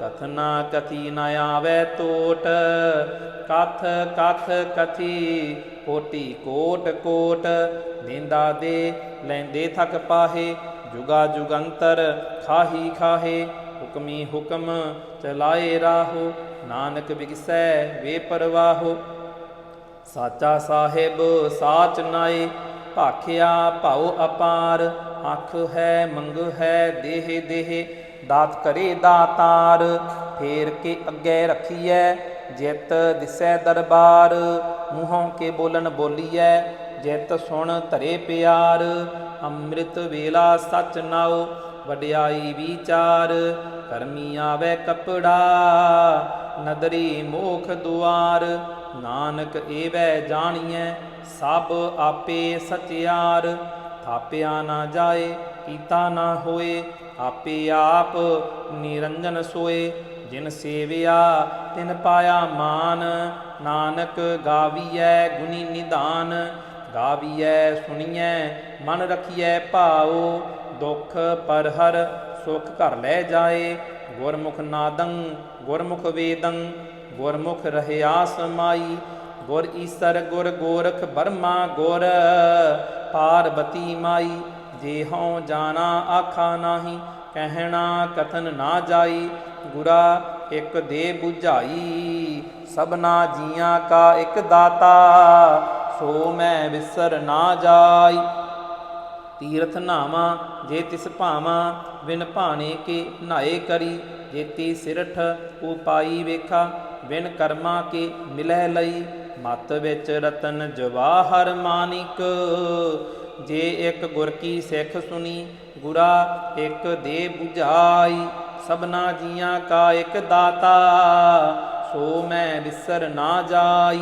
ਕਥ ਨਾ ਕਥੀ ਨਾ ਆਵੇ ਟੋਟ ਕਥ ਕਥ ਕਥੀ ਕੋਟੀ ਕੋਟ ਕੋਟ ਦਿੰਦਾ ਦੇ ਲੈਂਦੇ ਥਕ ਪਾਹੇ, ਜੁਗਾ ਜੁਗੰਤਰ ਖਾਹੀ ਖਾਹੇ, ਹੁਕਮੀ ਹੁਕਮ ਚਲਾਏ ਰਾਹੋ, ਨਾਨਕ ਬਿਗਸੈ ਵੇ ਪਰਵਾਹੋ। ਸਾਚਾ ਸਾਹਿਬ ਸਾਚ ਨਾਏ, ਭਾਖਿਆ ਭਾਉ ਅਪਾਰ ਅੱਖ ਹੈ ਮੰਗ ਹੈ ਦੇਹ ਦੇਹ ਦਾਤ ਕਰੇ ਦਾਤਾਰ, ਫੇਰ ਕੇ ਅੱਗੇ ਰੱਖੀਐ, ਜਿਤ ਦਿਸੈ ਦਰਬਾਰ। ਮੂੰਹੋਂ ਕੇ ਬੋਲਣ ਬੋਲੀਐ, ਜਿਤ ਸੁਣ ਧਰੇ ਪਿਆਰ। ਅੰਮ੍ਰਿਤ ਵੇਲਾ ਸਚ ਨਾਉ, ਵਡਿਆਈ ਵਿਚਾਰ। ਕਰਮੀ ਆਵੇ ਕਪੜਾ, ਨਦਰੀ ਮੋਖ ਦੁਆਰ। ਨਾਨਕ ਏਵੈ ਜਾਣੀਐ, ਸਭ ਆਪੇ ਸਚਿਆਰ। ਥਾਪਿਆ ਨਾ ਜਾਏ, ਕੀਤਾ ਨਾ ਹੋਏ ਆਪੇ ਆਪ ਨਿਰੰਜਨ ਸੋਏ, ਜਿਨ ਸੇਵਿਆ ਤਿਨ ਪਾਇਆ ਮਾਨ। ਨਾਨਕ ਗਾਵੀਐ ਗੁਣੀ ਨਿਧਾਨ ਗਾਵੀਐ ਸੁਣੀਐ, ਮਨ ਰਖੀਐ ਭਾਉ। ਦੁਖ ਪਰਹਰ ਸੁਖ ਘਰ ਲੈ ਜਾਏ। ਗੁਰਮੁਖ ਨਾਦੰ, ਗੁਰਮੁਖ ਵੇਦੰ, ਗੁਰਮੁਖ ਰਹਿਆ ਸਮਾਈ ਗੁਰ ਈਸਰ ਗੁਰ ਗੋਰਖ ਬਰਮਾ ਗੁਰ, ਪਾਰਬਤੀ ਮਾਈ। ਜੇ ਹਉ ਜਾਣਾ ਆਖਾ ਨਾਹੀ, ਕਹਿਣਾ ਕਥਨ ਨਾ ਜਾਈ, ਗੁਰਾ ਇੱਕ ਦੇ 부ਝਾਈ ਸਭਨਾ ਜੀਆਂ ਕਾ ਇਕ ਦਾਤਾ, ਸੋ ਮੈਂ ਵਿਸਰ ਨਾ ਜਾਈ। ਤੀਰਥ ਨਾਵਾ, ਜੇ ਤਿਸ ਭਾਵਾ, ਬਿਨ ਭਾਣੇ ਕੇ ਨਾਏ ਕਰੀ। ਜੇਤੀ ਸਿਰਠ ਉਪਾਈ ਵੇਖਾ, ਬਿਨ ਕਰਮਾ ਕੇ ਮਿਲੈ ਲਈ। ਮਤ ਵਿੱਚ ਰਤਨ ਜਵਾਹਰ ਮਾਨਿਕ ਜੇ ਇੱਕ ਗੁਰ ਕੀ ਸਿੱਖ ਸੁਣੀ, ਗੁਰਾ ਇੱਕ ਦੇ 부ਝਾਈ ਸਭਨਾ ਜੀਆਂ ਕਾ ਇੱਕ ਦਾਤਾ, ਸੋ ਮੈਂ ਵਿਸਰ ਨਾ ਜਾਈ।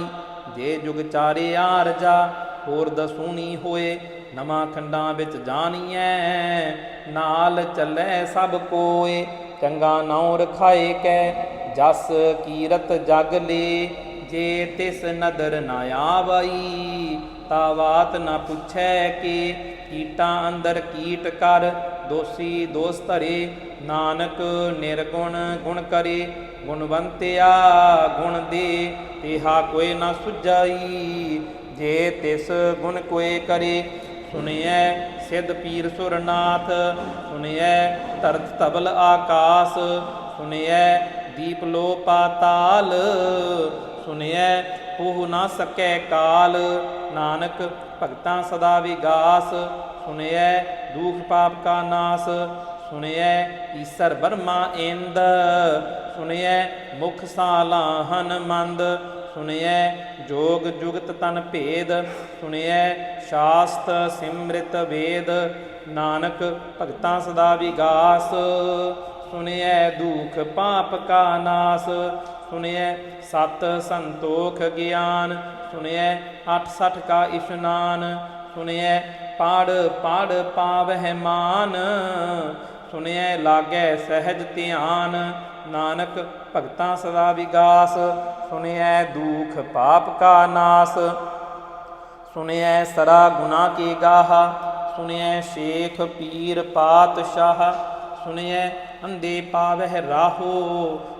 ਜੇ ਜੁਗ ਚਾਰੇ ਆਰਜਾ ਹੋਰ ਦਸੂਣੀ ਹੋਏ, ਨਵਾਂ ਖੰਡਾਂ ਵਿੱਚ ਜਾਣੀਐ, ਨਾਲ ਚੱਲੇ ਸਭ ਕੋਏ, ਚੰਗਾ ਨਾਉ ਰਖਾਏ ਕੈ, ਜਸ ਕੀਰਤ ਜਗ ਲੇ, ਜੇ ਤਿਸ ਨਦਰ ਨਾ ਆਵਈ ਤਾ ਬਾਤ ਨਾ ਪੁੱਛੈ ਕਿ, ਕੀਟਾਂ ਅੰਦਰ ਕੀਟ ਕਰ, ਦੋਸੀ ਦੋਸ ਧਰੇ, ਨਾਨਕ ਨਿਰਗੁਣ ਗੁਣ ਕਰੇ, ਗੁਣਵੰਤਿਆ ਗੁਣ ਦੇ, ਤੇਹਾ ਕੋਈ ਨਾ ਸੁਝਾਈ, ਜੇ ਤਿਸ ਗੁਣ ਕੋਏ ਕਰੇ, ਸੁਣਿਐ ਸਿੱਧ ਪੀਰ ਸੁਰਨਾਥ, ਸੁਣਿਐ ਧਰਤ ਧਵਲ ਆਕਾਸ, ਸੁਣਿਐ ਦੀਪ ਲੋ ਪਾਤਾਲ ਸੁਣਿਐ ਉਹ ਨਾ ਸਕੈ ਕਾਲ, ਨਾਨਕ ਭਗਤਾਂ ਸਦਾ ਵਿਗਾਸ, ਸੁਣਿਐ ਦੁਖ ਪਾਪ ਕਾ ਨਾਸ, ਸੁਣਿਐ ਈਸਰ ਬਰਮਾ ਇੰਦ, ਸੁਣਿਐ ਮੁਖ ਸਾਲਾਹਨ ਮੰਦ, ਸੁਣਿਐ ਜੋਗ ਜੁਗਤ ਤਨ ਭੇਦ, ਸੁਣਿਐ ਸ਼ਾਸਤ ਸਿਮ੍ਰਿਤ ਵੇਦ, ਨਾਨਕ ਭਗਤਾਂ ਸਦਾ ਵਿਗਾਸ, ਸੁਣਿਐ ਦੁਖ ਪਾਪ ਕਾ ਨਾਸ ਸੁਣਿਐ ਸਤ ਸੰਤੋਖ ਗਿਆਨ, ਸੁਣਿਐ 68 ਕਾ ਇਸ਼ਨਾਨ, ਸੁਣਿਐ ਪਾੜ ਪਾੜ ਪਾਵਹਿ ਮਾਨ, ਸੁਣਿਐ ਲਾਗੈ ਸਹਿਜ ਧਿਆਨ, ਨਾਨਕ ਭਗਤਾਂ ਸਦਾ ਵਿਗਾਸ, ਸੁਣਿਐ ਦੁਖ ਪਾਪ ਕਾ ਨਾਸ, ਸੁਣਿਐ ਸਰਾ ਗੁਨਾ ਕੀ ਗਾਹਾ, ਸੁਣਿਐ ਸ਼ੇਖ ਪੀਰ ਪਾਤਸ਼ਾਹ, ਸੁਣਿਐ ਅੰਦੇ ਪਾਵਹਿ ਰਾਹੋ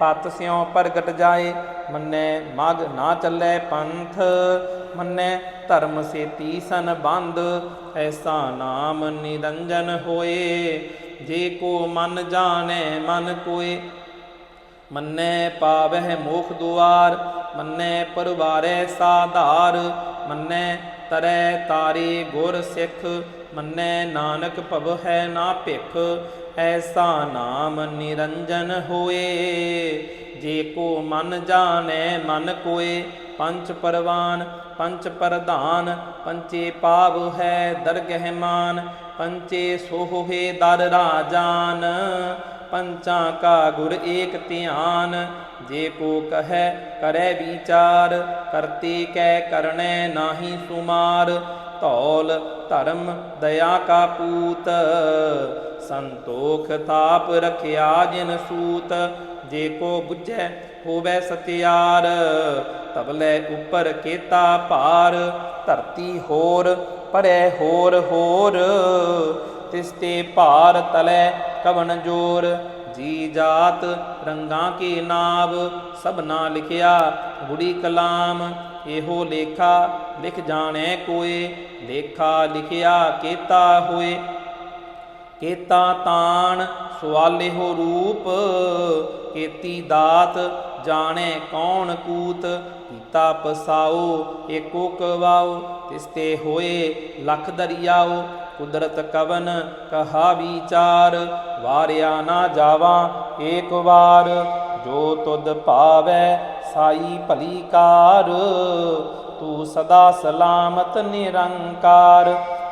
ਪਤ ਸਿਉ ਪ੍ਰਗਟ ਜਾਏ, ਮੰਨੈ ਮਗ ਨਾ ਚੱਲੈ ਪੰਥ, ਮੰਨੈ ਧਰਮ ਸੇਤੀ ਸਨ ਬੰਦ, ਐਸਾ ਨਾਮ ਨਿਰੰਜਨ ਹੋਏ। ਜੇ ਕੋ ਮਨ ਜਾਣੈ, ਮਨ ਕੋਏ, ਮੰਨੈ ਪਾਵਹਿ ਮੋਖ ਦੁਆਰ, ਮੰਨੈ ਪਰਵਾਰੈ ਸਾਧਾਰ, ਮੰਨੈ ਤਰੈ ਤਾਰੇ ਗੁਰ ਸਿੱਖ, ਮੰਨੈ ਨਾਨਕ ਭਵ ਹੈ ਨਾ ਭਿਖ ਐਸਾ ਨਾਮ ਨਿਰੰਜਨ ਹੋਏ। ਜੇ ਕੋ ਮਨ ਜਾਣੈ, ਮਨ ਕੋਏ। ਪੰਚ ਪਰਵਾਨ ਪੰਚ ਪ੍ਰਧਾਨ ਪੰਚੇ ਪਾਵ ਹੈ ਦਰਗਹਿ ਮਾਨ। ਪੰਚੇ ਸੋਹੇ ਦਰ ਰਾਜਾਨ। ਪੰਚਾਂ ਕਾ ਗੁਰ ਏਕ ਧਿਆਨ। ਜੇ ਕੋ ਕਹੈ, ਕਰੈ ਵਿਚਾਰ। ਕਰਤੇ ਕੈ ਕਰਣੈ ਨਾਹੀ ਸੁਮਾਰ। ਧੌਲ ਧਰਮ, ਦਇਆ ਕਾ ਪੂਤ। ਸੰਤੋਖ ਤਾਪ ਰਖਿਆ ਜਿਨ ਸੂਤ, ਜੇ ਕੋ ਬੁਝੈ ਹੋਵੇ ਸਤਿਆਰ। ਤਬਲੇ ਉਪਰ ਕੇਤਾ ਭਾਰ, ਧਰਤੀ ਹੋਰ, ਪਰੇ ਹੋਰ ਹੋਰ। ਤਿਸਤੇ ਭਾਰ ਤਲੇ ਕਵਨ ਜੋਰ, ਜੀ ਜਾਤ ਰੰਗਾਂ ਕੀ ਨਾਵ ਸਭਨਾ ਲਿਖਿਆ ਗੁੜੀ ਕਲਾਮ। ਇਹੋ ਲੇਖਾ ਲਿਖ ਜਾਣੈ ਕੋਏ, ਲੇਖਾ ਲਿਖਿਆ ਕੀਤਾ ਹੋਏ। ਕੇਤਾ ਤਾਣ ਸਵਾਲੇ ਰੂਪ, ਕੇਤੀ ਦਾਤ ਜਾਣੇ ਕੌਣ ਕੂਤ, ਕੀਤਾ ਪਸਾਓ, ਏਕੋ ਕਵਾਓ, ਤਿਸਤੇ ਹੋਏ ਲਖ ਦਰਿਆਓ, ਕੁਦਰਤ ਕਵਨ ਕਹਾ ਵਿਚਾਰ, ਵਾਰਿਆ ਨਾ ਜਾਵਾਂ ਏਕ ਵਾਰ, ਜੋ ਤੁਧ ਭਾਵੈ ਸਾਈ ਭਲੀ ਕਾਰ, ਤੂੰ ਸਦਾ ਸਲਾਮਤ ਨਿਰੰਕਾਰ।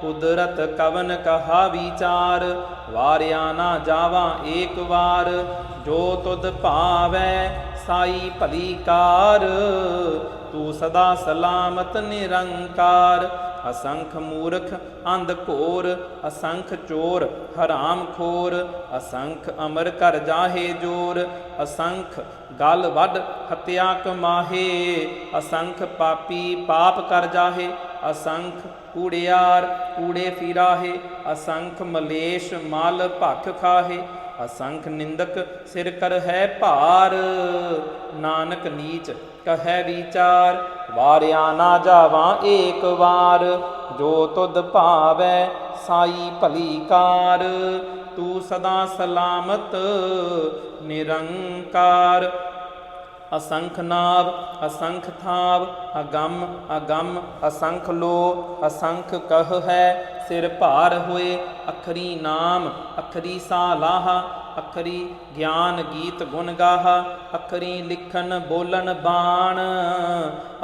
ਕੁਦਰਤ ਕਵਨ ਕਹਾ ਵਿਚਾਰ ਵਾਰਿਆ ਨਾ ਜਾਵਾਂ ਏਕ ਵਾਰ। ਜੋ ਤੁਧ ਭਾਵੈ ਸਾਈ ਭਲੀ ਕਾਰ, ਤੂੰ ਸਦਾ ਸਲਾਮਤ ਨਿਰੰਕਾਰ। ਅਸੰਖ ਮੂਰਖ ਅੰਧ ਘੋਰ, ਅਸੰਖ ਚੋਰ ਹਰਾਮ ਖੋਰ। ਅਸੰਖ ਅਮਰ ਕਰ ਜਾਹੇ ਜੋਰ, ਅਸੰਖ ਗਲ ਵੱਡ ਹਤਿਆ ਕਮਾਹੇ। ਅਸੰਖ ਪਾਪੀ ਪਾਪ ਕਰ ਜਾਹੇ, ਅਸੰਖ ਕੂੜਿਆਰ, ਕੂੜੇ ਫਿਰਾਹੇ, ਅਸੰਖ ਮਲੇਸ਼ ਮਾਲ ਭਖ ਖਾਹੇ, ਅਸੰਖ ਨਿੰਦਕ ਸਿਰ ਕਰ ਹੈ ਭਾਰ। ਨਾਨਕ ਨੀਚ ਕਹੈ ਵਿਚਾਰ, ਵਾਰਿਆ ਨਾ ਜਾਵਾਂ ਏਕ ਵਾਰ। ਜੋ ਤੁਧ ਭਾਵੈ ਸਾਈ ਭਲੀ ਕਾਰ। ਤੂੰ ਸਦਾ ਸਲਾਮਤ, ਨਿਰੰਕਾਰ। ਅਸੰਖ ਨਾਵ, ਅਸੰਖ ਥਾਵ, ਅਗੰਮ ਅਗੰਮ, ਅਸੰਖ ਲੋ, ਅਸੰਖ ਕਹ ਹੈ, ਸਿਰ ਭਾਰ ਹੋਏ, ਅਖਰੀ ਨਾਮ, ਅਖਰੀ ਸਾਲਾਹ, ਅਖਰੀ ਗਿਆਨ ਗੀਤ ਗੁਣ ਗਾਹ, ਅਖਰੀ ਲਿਖਨ ਬੋਲਣ ਬਾਣ,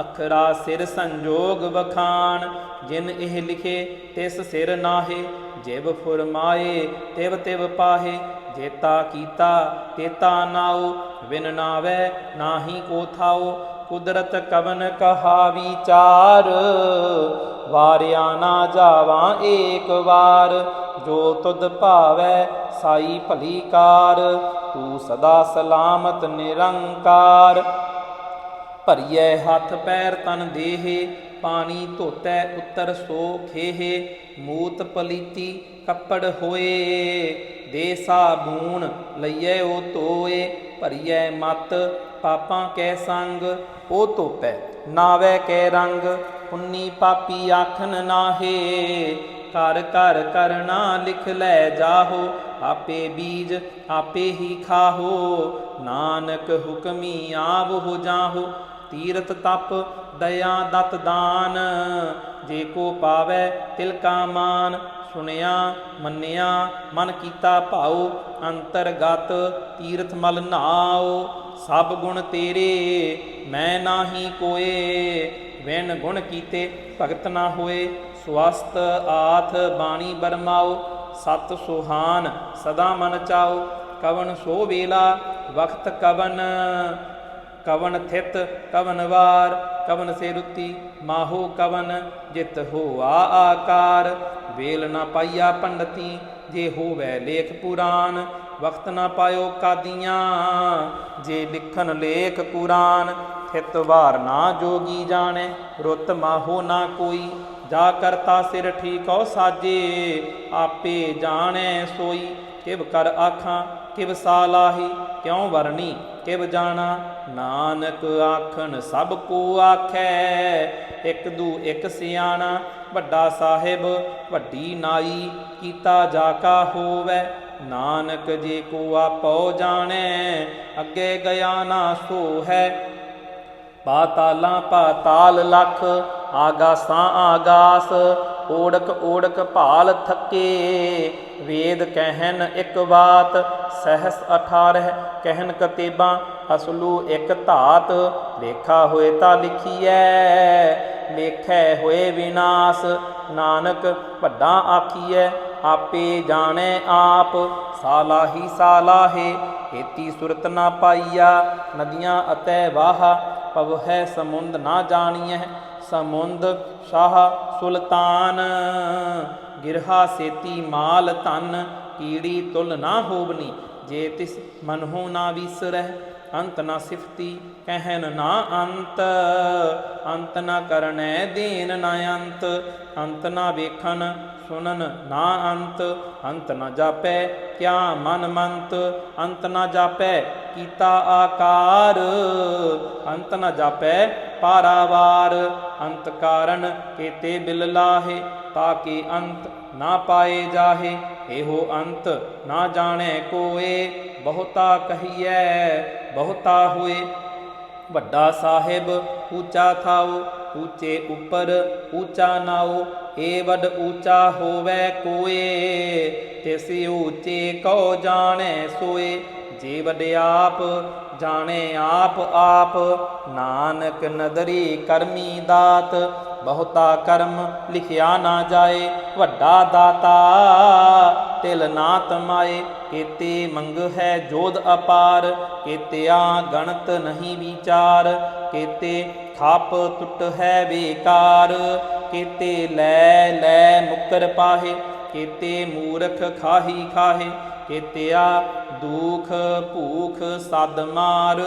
ਅਖਰਾ ਸਿਰ ਸੰਜੋਗ ਵਖਾਣ, ਜਿਨ ਇਹ ਲਿਖੇ ਤਿਸ ਸਿਰ ਨਾਹੇ, ਜਿਵ ਫੁਰਮਾਏ, ਤਿਵ ਤਿਵ ਪਾਹੇ ਜੇਤਾ ਕੀਤਾ, ਤੇਤਾ ਨਾਉ ਵਿਨ ਨਾਵੇ ਨਾਹੀ ਕੋ ਥਾਉ, ਕੁਦਰਤ ਕਵਨ ਕਹਾ ਵਿਚਾਰ ਵਾਰਿਆ ਨਾ ਜਾਵਾਂ ਏਕ ਵਾਰ, ਜੋ ਤੁਧ ਭਾਵੈ ਸਾਈ ਭਲੀ ਕਾਰ। ਤੂੰ ਸਦਾ ਸਲਾਮਤ ਨਿਰੰਕਾਰ। ਭਰੀਐ ਹੱਥ ਪੈਰ ਤਨ ਦੇਹੇ, ਪਾਣੀ ਧੋਤੈ ਉੱਤਰ ਸੋ ਖੇਹੇ। ਮੂਤ ਪਲੀਤੀ ਕੱਪੜ ਹੋਏ ਦੇ ਸਾਬੂਨ ਲਈਐ ਉਹ ਧੋਏ, ਭਰੀਐ ਮਤ, ਪਾਪਾਂ ਕੈ ਸੰਗ, ਉਹ ਧੋਪੈ, ਨਾਵੇ ਕੈ ਰੰਗ, ਪੁੰਨੀ ਪਾਪੀ ਆਖਨ ਨਾਹੇ, ਘਰ ਘਰ ਕਰਨਾ ਲਿਖ ਲੈ ਜਾਹੋ, ਆਪੇ ਬੀਜ ਆਪੇ ਹੀ ਖਾਹੋ, ਨਾਨਕ ਹੁਕਮੀ ਆਵ ਹੋ ਜਾਹੋ ਤੀਰਤ ਤਪ ਦਇਆ ਦਤ ਦਾਨ। ਜੇ ਕੋ ਪਾਵੈ ਤਿਲ ਕਾ ਮਾਨ, ਸੁਣਿਆ, ਮੰਨਿਆ, ਮਨ ਕੀਤਾ ਭਾਉ, ਅੰਤਰਗਤ ਤੀਰਥ ਮਲ ਨਾਉ। ਸਭ ਗੁਣ ਤੇਰੇ, ਮੈਂ ਨਾਹੀ ਕੋਏ। ਵਿਣ ਗੁਣ ਕੀਤੇ ਭਗਤ ਨਾ ਹੋਏ ਸਵਸਤ ਆਥ ਬਾਣੀ ਬਰਮਾਓ ਸਤ ਸੁਹਾਨ ਸਦਾ ਮਨ ਚਾਓ ਕਵਨ ਸੋ ਵੇਲਾ, ਵਖਤ ਕਵਨ। ਕਵਨ ਥਿਤ, ਕਵਨ ਵਾਰ, ਕਵਨ ਸੇ ਰੁੱਤੀ ਮਾਹੋ ਕਵਨ, ਜਿਤ ਹੋਆ ਆਕਾਰ। ਵੇਲ ਨਾ ਪਾਈਆ ਪੰਡਤੀ, ਜੇ ਹੋਵੇ ਲੇਖ ਪੁਰਾਨ ਵਕਤ ਨਾ ਪਾਇਓ ਕਾਦੀਆਂ, ਜੇ ਲਿਖਨ ਲੇਖ ਕੁਰਾਨ, ਥਿਤ ਵਾਰ ਨਾ ਜੋਗੀ ਜਾਣੈ, ਰੁੱਤ ਮਾਹੋ ਨਾ ਕੋਈ। ਜਾ ਕਰਤਾ ਸਿਰ ਠੀਕੋ ਸਾਜੇ, ਆਪੇ ਜਾਣੈ ਸੋਈ। ਕਿਵ ਕਰ ਆਖਾਂ, ਕਿਵ ਸਾਲਾਹੀ ਕਿਉ ਵਰਣੀ? ਕਿਵ ਜਾਣਾ? ਨਾਨਕ ਆਖਣ, ਸਭ ਕੋ ਆਖੈ। ਇੱਕ ਦੂ ਇੱਕ ਸਿਆਣਾ, ਵੱਡਾ ਸਾਹਿਬ, ਵੱਡੀ ਨਾਈ, ਕੀਤਾ ਜਾ ਕਾ ਹੋਵੇ। ਨਾਨਕ ਜੇ ਕੋ ਆਪੋ ਜਾਣੈ, ਅੱਗੇ ਗਿਆ ਨਾ ਸੋ ਹੈ ਪਾਤਾਲਾਂ ਪਾਤਾਲ ਲਖ, ਆਗਾਸਾਂ ਆਗਾਸ ਓੜਕ ਓੜਕ ਭਾਲ ਥੱਕੇ, ਵੇਦ ਕਹਿਨ ਇੱਕ ਬਾਤ, ਸਹਸ 18 ਕਹਿਨ ਕਤੇਬਾਂ, ਅਸਲੂ ਇੱਕ ਧਾਤ ਲੇਖਾ ਹੋਏ ਤਾਂ ਲਿਖੀਐ ਲੇਖੈ ਹੋਏ ਵਿਨਾਸ਼, ਨਾਨਕ ਵੱਡਾ ਆਖੀਐ, ਆਪੇ ਜਾਣੈ ਆਪ, ਸਾਲਾਹੀ ਸਾਲਾਹੇ ਏਤੀ ਸੁਰਤ ਨਾ ਪਾਈਆ, ਨਦੀਆਂ ਅਤੇ ਵਾਹ ਪਵ ਹੈ ਸਮੁੰਦ ਨਾ ਜਾਣੀਐ, ਸਮੁੰਦ ਸ਼ਾਹ ਸੁਲਤਾਨ, ਗਿਰਹਾ ਸੇਤੀ ਮਾਲ ਧਨ, ਕੀੜੀ ਤੁਲ ਨਾ ਹੋਵਨੀ, ਜੇ ਤਿਸ ਮਨਹੁ ਨਾ ਵਿਸਰਹਿ, ਅੰਤ ਨਾ ਸਿਫਤੀ ਕਹਿਨ ਨਾ ਅੰਤ। ਅੰਤ ਨਾ ਕਰਨੈ ਦੇਨ ਨਾ ਅੰਤ ਅੰਤ ਨਾ ਵੇਖਨ ਸੁਨਨ ਨਾ ਅੰਤ। ਅੰਤ ਨਾ ਜਾਪੈ ਕਿਆ ਮਨ ਮੰਤ, ਅੰਤ ਨਾ ਜਾਪੈ ਕੀਤਾ ਆਕਾਰ। ਅੰਤ ਨਾ ਜਾਪੈ ਪਾਰਾਵਾਰ ਅੰਤ ਕਾਰਨ ਕੇਤੇ ਬਿਲ ਲਾਹੇ ਤਾਕੇ ਅੰਤ ਨਾ ਪਾਏ ਜਾਹੇ। ਇਹੋ ਅੰਤ ਨਾ ਜਾਣੈ ਕੋਏ, ਬਹੁਤਾ ਕਹੀਐ, ਬਹੁਤਾ ਹੋਏ। ਵੱਡਾ ਸਾਹਿਬ ਉੱਚਾ ਥਾਓ ਉੱਚੇ ਉੱਪਰ ਉੱਚਾ ਨਾਓ ਏ ਵੱਡ ਉੱਚਾ ਹੋਵੇ ਕੋਏ। ਤਿਸ ਉੱਚੇ ਕੋ ਜਾਣੈ ਸੋਏ, ਜੇ ਵਡਿਆਪ ਜਾਣੇ ਆਪ ਆਪ, ਨਾਨਕ ਨਦਰੀ ਕਰਮੀ ਦਾਤ, ਬਹੁਤਾ ਕਰਮ ਲਿਖਿਆ ਨਾ ਜਾਏ, ਵੱਡਾ ਦਾਤਾ, ਤਿਲ ਨਾ ਤਮਾਏ, ਕੀਤੇ ਮੰਗ ਹੈ ਜੋਧ ਅਪਾਰ, ਕੀਤਿਆ ਗਣਤ ਨਹੀਂ ਵਿਚਾਰ, ਕੀਤੇ ਖਾਪ ਟੁੱਟ ਹੈ ਬੇਕਾਰ, ਕੀਤੇ ਲੈ ਲੈ ਮੁਕਰ ਪਾਹੇ, ਕੀਤੇ ਮੂਰਖ ਖਾਹੀ ਖਾਹੇ, ਕੀਤਿਆ ਦੁਖ ਭੂਖ ਸਦ ਮਾਰ,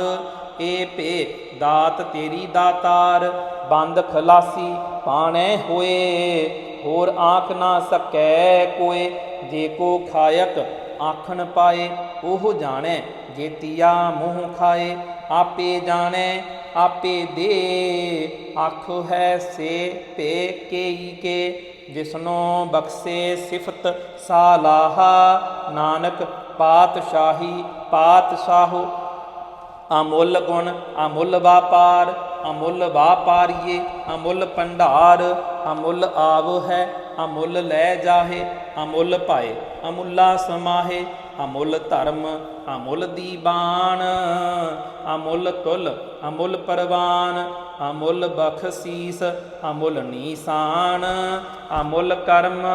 ਏ ਭੇ ਦਾਤ ਤੇਰੀ ਦਾਤਾਰ, ਬੰਦ ਖਲਾਸੀ ਪਾਣੇ ਹੋਏ, ਹੋਰ ਆਖ ਨਾ ਸਕੈ ਕੋਏ, ਜੇ ਕੋ ਖਾਇਕ ਆਖਣ ਪਾਏ, ਉਹ ਜਾਣੈ ਜੇਤੀਆ ਮੂੰਹ ਖਾਏ, ਆਪੇ ਜਾਣੈ, ਆਪੇ ਦੇ, ਆਖ ਹੈ ਸੇ ਪੇ ਕੇਈ ਕੇ, ਜਿਸਨੋ ਬਖਸ਼ੇ ਸਿਫਤ ਸਾਲਾਹਾ, ਨਾਨਕ ਪਾਤਸ਼ਾਹੀ, ਪਾਤਸ਼ਾਹੋ। ਅਮੁੱਲ ਗੁਣ, ਅਮੁੱਲ ਵਾਪਾਰ, ਅਮੁੱਲ ਵਾਪਾਰੀਏ, ਅਮੁੱਲ ਭੰਡਾਰ। ਅਮੁੱਲ ਆਵ ਹੈ, ਅਮੁੱਲ ਲੈ ਜਾਹੇ, ਅਮੁੱਲ ਭਾਏ ਅਮੁੱਲਾ ਸਮਾਹੇ। ਅਮੁੱਲ ਧਰਮ, ਅਮੁੱਲ ਦੀਬਾਨ। ਅਮੁੱਲ ਤੁਲ ਅਮੁੱਲ ਪਰਵਾਨ। ਅਮੁੱਲ ਬਖਸ਼ੀਸ, ਅਮੁੱਲ ਨੀਸਾਨ। ਅਮੁੱਲ ਕਰਮ,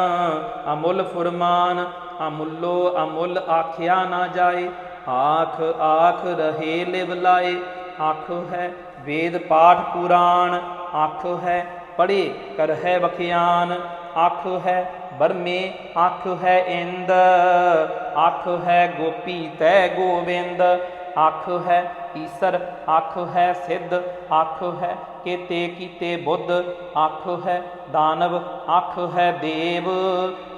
ਅਮੁੱਲ ਫੁਰਮਾਨ। ਅਮੁੱਲੋ ਅਮੁੱਲ ਆਖਿਆ ਨਾ ਜਾਏ, ਆਖ ਆਖ ਰਹੇ ਲਿਵ ਲਾਏ। ਆਖ ਹੈ ਵੇਦ ਪਾਠ ਪੁਰਾਣ, ਆਖ ਹੈ ਪੜੇ ਕਰ ਹੈ ਵਖਿਆਨ। ਆਖ ਹੈ ਬਰਮੇ ਆਖ ਹੈ ਇੰਦ। ਆਖ ਹੈ ਗੋਪੀ ਤੈ ਗੋਵਿੰਦ। ਆਖ ਹੈ ਈਸਰ, ਆਖ ਹੈ ਸਿੱਧ। ਆਖ ਹੈ ਕੇਤੇ ਕੀਤੇ ਬੁੱਧ ਆਖ ਹੈ ਦਾਨਵ ਆਖ ਹੈ ਦੇਵ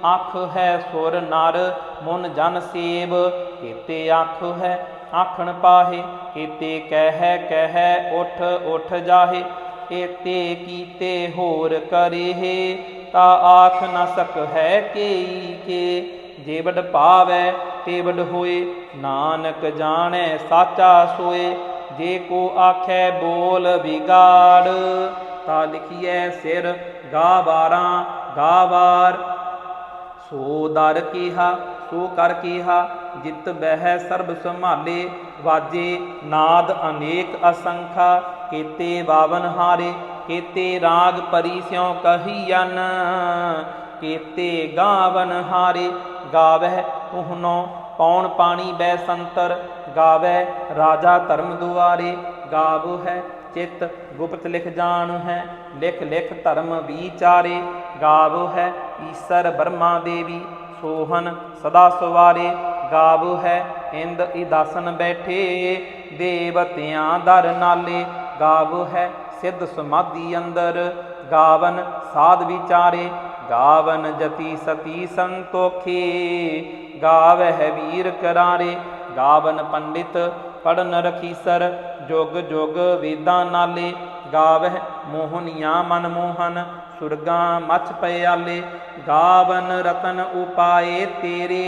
ਆਖ ਹੈ ਸੁਰ ਨਰ, ਮਨ ਜਨ ਸੇਵ, ਕੇਤੇ ਆਖ ਹੈ ਆਖਣ ਪਾਹੇ, ਕੇਤੇ ਕਹਿ ਕਹਿ ਉਠ ਉਠ ਜਾਹੇ, ਕੇਤੇ ਕੀਤੇ ਹੋਰ ਕਰੇ ਤਾ ਆਖ ਨ ਸਕ ਹੈ ਕੇਈ ਕੇ ਜੇ ਵਡ ਭਾਵੈ ਤੇ ਵਡ ਹੋਏ, ਨਾਨਕ ਜਾਣੈ, ਸਾਚਾ ਸੋਏ ਜੇ ਕੋ ਆਖੈ ਬੋਲ ਵਿਗਾੜ, ਤਾ ਲਿਖੀਐ ਸਿਰ ਗਾ ਬਾਰਾਂ ਵਾਰ ਸੋ ਦਰ ਕੀਹਾ, ਸੋ ਕਰ ਕੀਹਾ, ਜਿਤ ਬਹਿ ਸਰਬ ਸੰਭਾਲੇ, ਵਾਜੇ ਨਾਦ ਅਨੇਕ ਅਸੰਖਾ, ਕੀਤੇ ਬਾਵਨ ਹਾਰੇ, ਕੀਤੇ ਰਾਗ ਪਰੀ ਸਿਉ ਕਹੀਨ ਕੀਤੇ ਗਾਵਨ ਹਾਰੇ, ਗਾਵਹਿ ਉਹਨੋ ਪੌਣ ਪਾਣੀ ਬੈ ਸੰਤਰ? ਗਾਵੈ ਰਾਜਾ ਧਰਮ ਦੁਆਰੇ। ਗਾਵੋ ਹੈ ਚਿਤ, ਗੁਪਤ ਲਿਖ ਜਾਣ ਹੈ, ਲਿਖ ਲਿਖ ਧਰਮ ਵਿਚਾਰੇ। ਗਾਵੋ ਹੈ ਈਸਰ ਬਰਮਾ ਦੇਵੀ ਸੋਹਨ ਸਦਾ ਸਵਾਰੇ। ਗਾਵੋ ਹੈ ਇੰਦ ਇਦਾਸਨ ਬੈਠੇ, ਦੇਵਤਿਆਂ ਦਰ ਨਾਲੇ। ਗਾਵੋ ਹੈ ਸਿੱਧ ਸਮਾਧੀ ਅੰਦਰ, ਗਾਵਨ ਸਾਧ ਵਿਚਾਰੇ। ਗਾਵਨ ਜਤੀ ਸਤੀ ਸੰਤੋਖੇ, ਗਾਵਹਿ ਵੀਰ ਕਰਾਰੇ, ਗਾਵਨ ਪੰਡਿਤ ਪੜਨ ਰਖੀਸਰ ਜੁਗ ਜੁਗ ਵੇਦਾਂ ਨਾਲੇ, ਗਾਵਹਿ ਮੋਹਨੀਆਂ ਮਨ ਮੋਹਨ, ਸੁਰਗਾਂ ਮਛ ਪਿਆਲੇ ਗਾਵਨ ਰਤਨ ਉਪਾਏ ਤੇਰੇ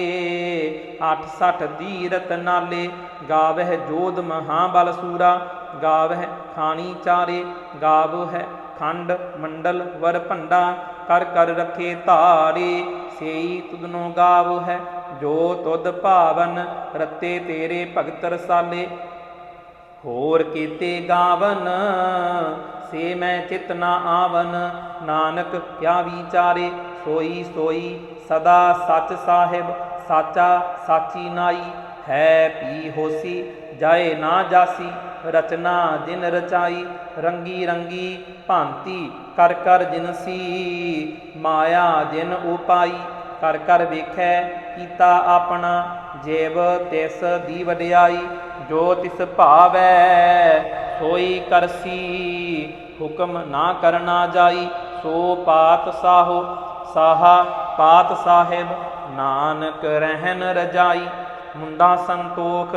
86 ਦੀਰਤ ਨਾਲੇ, ਗਾਵਹਿ ਜੋਧ ਮਹਾਬਲ ਸੂਰਾ, ਗਾਵਹਿ ਖਾਣੀ ਚਾਰੇ ਗਾਵੋ ਹੈ ਖੰਡ ਮੰਡਲ ਵਰ ਭੰਡਾ ਕਰ ਕਰ ਰਖੇ ਧਾਰੇ, ਸੇਈ ਤੁਧਨੋ ਗਾਵੋ ਹੈ। ਜੋ ਤੁਧ ਭਾਵਨ ਰਤੇ ਤੇਰੇ ਭਗਤ ਰਸਾਲੇ, ਹੋਰ ਕੀਤੇ ਗਾਵਨ, ਸੇ ਮੈਂ ਚਿਤ ਨਾ ਆਵਨ। ਨਾਨਕ ਕਿਆ ਵਿਚਾਰੇ, ਸੋਈ ਸੋਈ ਸਦਾ ਸੱਚ ਸਾਹਿਬ, ਸਾਚਾ ਸਾਚੀ ਨਾਈ। ਹੈ ਪੀ ਹੋਸੀ, ਜਾਏ ਨਾ ਜਾਸੀ। ਰਚਨਾ ਜਿਨ ਰਚਾਈ, ਰੰਗੀ ਰੰਗੀ ਭਾਂਤੀ, ਕਰ ਕਰ ਜਿਨਸੀ ਮਾਇਆ ਜਿਨ ਉਪਾਈ। ਕਰ ਕਰ ਵੇਖੈ, ਕੀਤਾ ਆਪਣਾ, ਜੀਵ ਤਿਸ ਦੀ ਵਡਿਆਈ। ਜੋ ਤਿਸ ਭਾਵੈ, ਸੋਈ ਕਰਸੀ, ਹੁਕਮ ਨਾ ਕਰਨਾ ਜਾਈ। ਸੋ ਪਾਤ ਸਾਹੋ, ਸਾਹਾ ਪਾਤ ਸਾਹਿਬ, ਨਾਨਕ ਰਹਿਨ ਰਜਾਈ। ਮੁੰਡਾ ਸੰਤੋਖ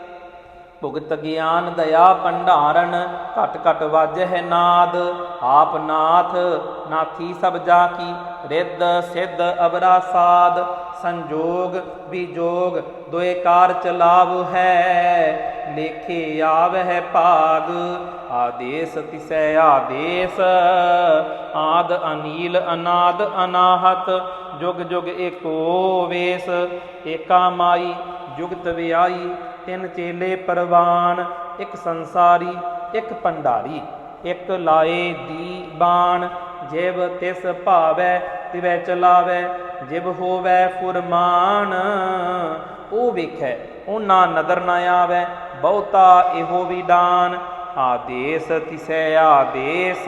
ਭੁਗਤ ਗਿਆਨ ਦਇਆ ਭੰਡਾਰਨ, ਘਟ ਘਟ ਵਾਜਹਿ ਨਾਦ। ਆਪ ਨਾਥ, ਨਾਥੀ ਸਭ ਜਾ ਕੀ, ਰਿੱਧ ਸਿੱਧ ਅਬਰਾ ਸਾਧ ਸੰਜੋਗ ਵਿਜੋਗ ਦੋਏ ਕਾਰ ਚਲਾਵ ਹੈ। ਲੇਖੇ ਆਵਹਿ ਭਾਗ, ਆਦੇਸ ਤਿਸੈ ਆਦੇਸ। ਆਦ ਅਨੀਲ, ਅਨਾਦ ਅਨਾਹਤ, ਜੁਗ ਜੁਗ ਏਕੋ ਵੇਸ। ਏਕਾ ਮਾਈ, ਜੁਗਤ ਵਿਆਈ ਤਿੰਨ ਚੇਲੇ ਪਰਵਾਨ, ਇੱਕ ਸੰਸਾਰੀ, ਇੱਕ ਭੰਡਾਰੀ। ਇੱਕ ਲਾਏ ਦੀ ਬਾਣ, ਜਿਵ ਤਿਸ ਭਾਵੈ, ਤਿਵੈ ਚਲਾਵੈ, ਜਿਵ ਹੋਵੈ ਫੁਰਮਾਨ। ਉਹ ਵੇਖੈ, ਉਹਨਾਂ ਨਦਰ ਨਾ ਆਵੈ, ਬਹੁਤਾ ਇਹੋ ਵਿਦਾਨ ਆਦੇਸ ਤਿਸੈ ਆਦੇਸ।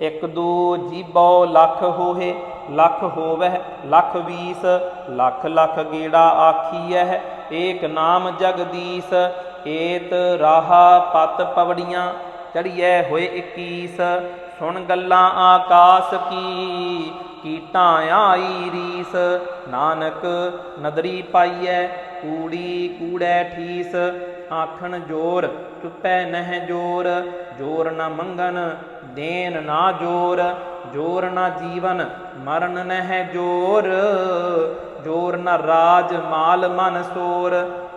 ਇਕ ਦੂ ਜੀਬੋ ਲੱਖ ਹੋਏ ਲੱਖ ਹੋਵੈ ਲੱਖ ਵੀਸ, ਲੱਖ ਲੱਖ ਗੇੜਾ ਆਖੀਐ ਏਕ ਨਾਮ ਜਗਦੀਸ਼ ਏਤ ਰਾਹਾ ਪਤ ਪਵੜੀਆਂ ਚੜੀਐ ਹੋਏ 21 ਸੁਣ ਗੱਲਾਂ ਆਕਾਸ ਕੀ, ਕੀਟਾਂ ਆਈ ਰੀਸ, ਨਾਨਕ ਨਦਰੀ ਪਾਈਐ, ਕੂੜੀ ਕੂੜੈ ਠੀਸ ਆਖਣ ਜੋਰ, ਚੁੱਪੈ ਨਹਿ ਜੋਰ ਜੋਰ ਨਾ ਮੰਗਨ ਦੇਨ ਨਾ ਜੋਰ ਜੋਰ ਨਾ ਜੀਵਨ, ਮਰਨ ਨਹਿ ਜੋਰ ਜੋਰ ਨ ਰਾਜ ਮਾਲ ਮਨ ਸੋਰ,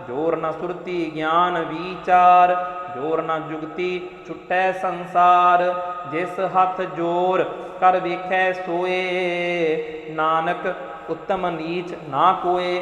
ਜੋਰ ਨਾ ਸੁਰਤੀ ਗਿਆਨ ਵਿਚਾਰ, ਜੋਰ ਨਾ ਜੁਗਤੀ ਛੁਟੈ ਸੰਸਾਰ, ਜਿਸ ਹੱਥ ਜੋਰ ਕਰ ਵੇਖੈ ਸੋਏ, ਨਾਨਕ ਉੱਤਮ ਨੀਚ ਨਾ ਕੋਏ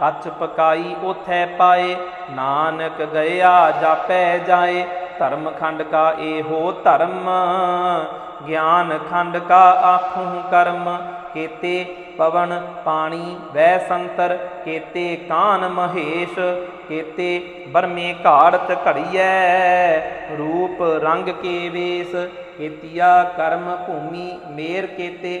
ਕੱਚ ਪਕਾਈ ਉਥੈ ਪਾਏ, ਨਾਨਕ ਗਿਆ ਜਾਪੈ ਜਾਏ, ਧਰਮ ਖੰਡ ਕਾ ਇਹੋ ਧਰਮ, ਗਿਆਨ ਖੰਡ ਕਾ ਆਖੂ ਕਰਮ, ਕੇਤੇ ਪਵਨ ਪਾਣੀ ਵੈ ਸੰਤਰ, ਕੇਤੇ ਕਾਨ ਮਹੇਸ਼, ਕੇਤੇ ਬਰਮੇ ਘਾੜਤ ਘੜੀਐ, ਰੂਪ ਰੰਗ ਕੇ ਵੇਸ, ਕੇਤੀਆ ਕਰਮ ਭੂਮੀ ਮੇਰ ਕੇਤੇ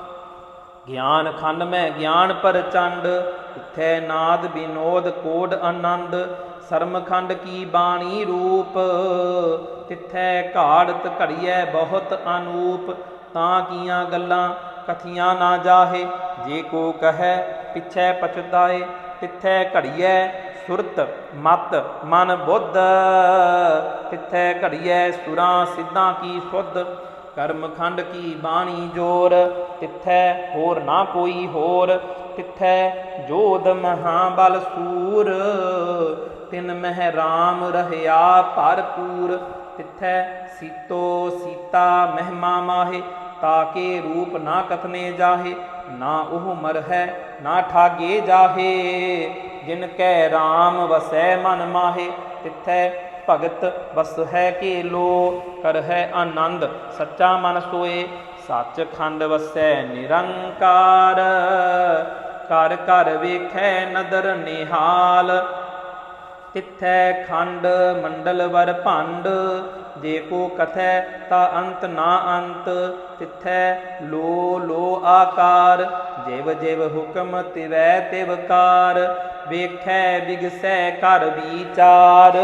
ਗਿਆਨ ਖੰਡ ਮੈਂ ਗਿਆਨ ਪਰ ਚੰਡ ਇਥੈ ਨਾਦ ਬਿਨੋਦ ਕੋਡ ਆਨੰਦ ਸਰਮਖੰਡ ਕੀ ਬਾਣੀ ਰੂਪ, ਤਿਥੈ ਘਾੜਤ ਘੜੀਐ ਬਹੁਤ ਅਨੂਪ, ਤਾਂ ਕੀਆਂ ਗੱਲਾਂ ਕਥੀਆਂ ਨਾ ਜਾਹੇ, ਜੇ ਕੋ ਕਹੈ ਪਿਛੈ ਪਛਤਾਏ, ਤਿਥੈ ਘੜੀਐ ਸੁਰਤ ਮਤ ਮਨ ਬੁੱਧ, ਤਿਥੈ ਘੜੀਐ ਸੁਰਾਂ ਸਿੱਧਾਂ ਕੀ ਸੁਧ ਕਰਮਖੰਡ ਕੀ ਬਾਣੀ ਜੋਰ? ਤਿਥੈ ਹੋਰ ਨਾ ਕੋਈ ਹੋਰ। ਤਿਥੈ ਜੋਧ ਮਹਾਬਲ ਸੂਰ। ਤਿਨ ਮਹਿ ਰਾਮ ਰਹਿਆ ਭਰਪੂਰ। ਤਿਥੈ ਸੀਤੋ ਸੀਤਾ ਮਹਿਮਾ ਮਾਹੇ ਤਾਕੇ ਰੂਪ ਨਾ ਕਥਨੇ ਜਾਹੇ। ਨਾ ਉਹ ਮਰ ਹੈ ਨਾ ਠਾਗੇ ਜਾਹੇ। ਜਿਨ ਕੈ RAM ਵਸੈ ਮਨ ਮਾਹੇ, ਤਿਥੈ ਭਗਤ ਵਸ ਹੈ ਕੇ ਲੋ। ਕਰ ਹੈ ਆਨੰਦ, ਸੱਚਾ ਮਨ ਸੋਏ ਸੱਚ ਖੰਡ ਵਸੈ ਨਿਰੰਕਾਰ। ਕਰ ਕਰ ਵੇਖੈ ਨਦਰ ਨਿਹਾਲ, ਤਿਥੈ ਖੰਡ ਮੰਡਲ ਵਰ ਭੰਡ ਜੇ ਕੋ ਕਥੈ ਤਾ ਅੰਤ ਨਾ ਅੰਤ, ਤਿਥੈ ਲੋ ਲੋ ਆਕਾਰ, ਜਿਵ ਜਿਵ ਹੁਕਮ ਤਿਵੈ ਤਿਵਕਾਰ ਵੇਖੈ ਵਿਗਸੈ ਕਰ ਵਿਚਾਰ।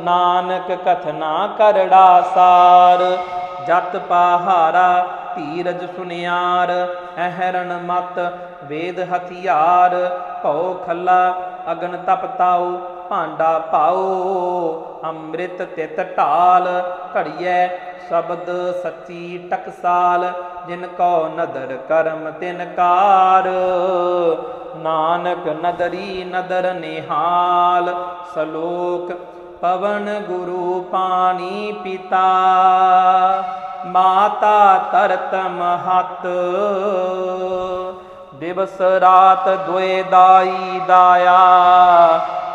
ਨਾਨਕ ਕਥਨਾ ਕਰੜਾ ਸਾਰ, ਜਤ ਪਹਾਰਾ ਧੀਰਜ ਸੁਨਿਆਰ, ਅਹਰਣ ਮਤ ਵੇਦ ਹਥਿਆਰ, ਭਉ ਖੱਲਾ ਅਗਨ ਤਪਤਾਉ ਭਾਂਡਾ ਪਾਓ ਅੰਮ੍ਰਿਤ ਤਿਤ ਢਾਲ, ਘੜੀਐ ਸ਼ਬਦ ਸੱਚੀ ਟਕਸਾਲ, ਜਿਨ ਕੋ ਨਦਰ ਕਰਮ ਤਿਨ ਕਾਰ। ਨਾਨਕ ਨਦਰੀ ਨਦਰ ਨਿਹਾਲ, ਸਲੋਕ ਪਵਨ ਗੁਰੂ ਪਾਣੀ ਪਿਤਾ। ਮਾਤਾ ਤਰਤ ਮਹਤ ਦਿਵਸ ਰਾਤ ਦੁਇ ਦਾਈ ਦਾਇਆ।